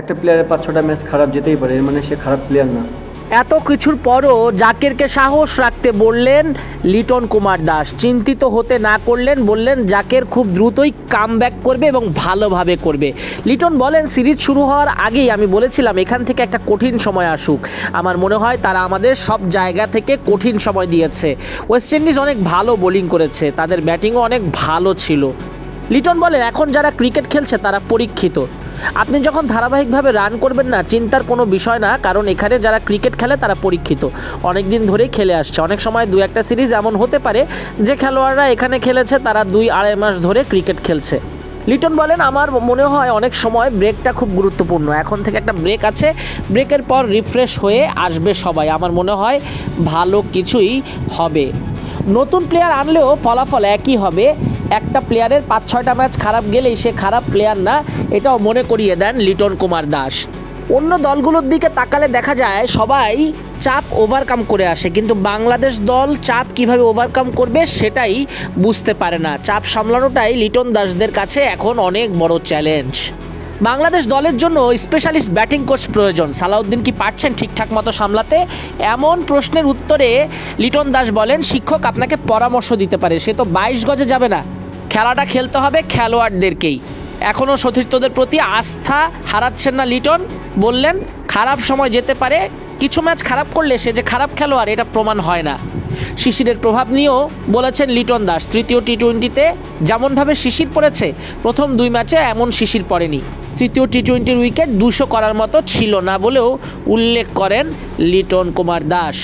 একটা প্লেয়ারের পাঁচ ছটা ম্যাচ খারাপ যেতেই পারে মানে সে খারাপ প্লেয়ার না। এত কিছুর পরও জাকিরকে সাহস রাখতে বললেন লিটন কুমার দাস। চিন্তিত হতে না করলেন, বললেন জাকের খুব দ্রুতই কাম করবে এবং ভালোভাবে করবে। লিটন বলেন, সিরিজ শুরু হওয়ার আগেই আমি বলেছিলাম, এখান থেকে একটা কঠিন সময় আসুক। আমার মনে হয় তারা আমাদের সব জায়গা থেকে কঠিন সময় দিয়েছে। ওয়েস্ট ইন্ডিজ অনেক ভালো বোলিং করেছে, তাদের ব্যাটিংও অনেক ভালো ছিল। লিটন বলেন, এখন যারা ক্রিকেট খেলছে তারা পরীক্ষিত। আপনি যখন ধারাবাহিকভাবে রান করবেন না, চিন্তার কোনো বিষয় না, কারণ এখানে যারা ক্রিকেট খেলে তারা পরীক্ষিত। অনেক দিন ধরেই খেলে আসছে। অনেক সময় দু একটা সিরিজ এমন হতে পারে যে খেলোয়াড়রা এখানে খেলেছে, তারা দুই আড়াই মাস ধরে ক্রিকেট খেলছে। লিটন বলেন, আমার মনে হয় অনেক সময় ব্রেকটা খুব গুরুত্বপূর্ণ। এখন থেকে একটা ব্রেক আছে। ব্রেকের পর রিফ্রেশ হয়ে আসবে সবাই। আমার মনে হয় ভালো কিছুই হবে। নতুন প্লেয়ার আনলেও ফলাফল একই হবে। একটা প্লেয়ারের পাঁচ, ছয়টা ম্যাচ খারাপ গেলেই সে খারাপ প্লেয়ার না, এটাও মনে করিয়ে দেন লিটন কুমার দাস। অন্য দলগুলোর দিকে তাকালে দেখা যায় সবাই চাপ ওভারকাম করে আসে, কিন্তু বাংলাদেশ দল চাপ কীভাবে ওভারকাম করবে সেটাই বুঝতে পারে না। চাপ সামলানোটাই লিটন দাসদের কাছে এখন অনেক বড় চ্যালেঞ্জ বাংলাদেশ দলের জন্য স্পেশালিস্ট ব্যাটিং কোচ প্রয়োজন। সালাউদ্দিন কি পারছেন ঠিকঠাক মতো সামলাতে? এমন প্রশ্নের উত্তরে লিটন দাস বলেন, শিক্ষক আপনাকে পরামর্শ দিতে পারে, সে তো বাইশ গজে যাবে না। খেলাটা খেলতে হবে খেলোয়াড়দেরকেই। এখনও সতীর্থদের প্রতি আস্থা হারাচ্ছেন না লিটন। বললেন, খারাপ সময় যেতে পারে, কিছু ম্যাচ খারাপ করলে সে যে খারাপ খেলোয়াড়, এটা প্রমাণ হয় না। শিশিরের প্রভাব নিয়েও বলেছেন লিটন দাস, তৃতীয় টি টোয়েন্টিতে যেমনভাবে শিশির পড়েছে, প্রথম দুই ম্যাচে এমন শিশির পড়েনি। তৃতীয় টি টোয়েন্টির উইকেট দুশো করার মতো ছিল না বলেও উল্লেখ করেন লিটন কুমার দাস।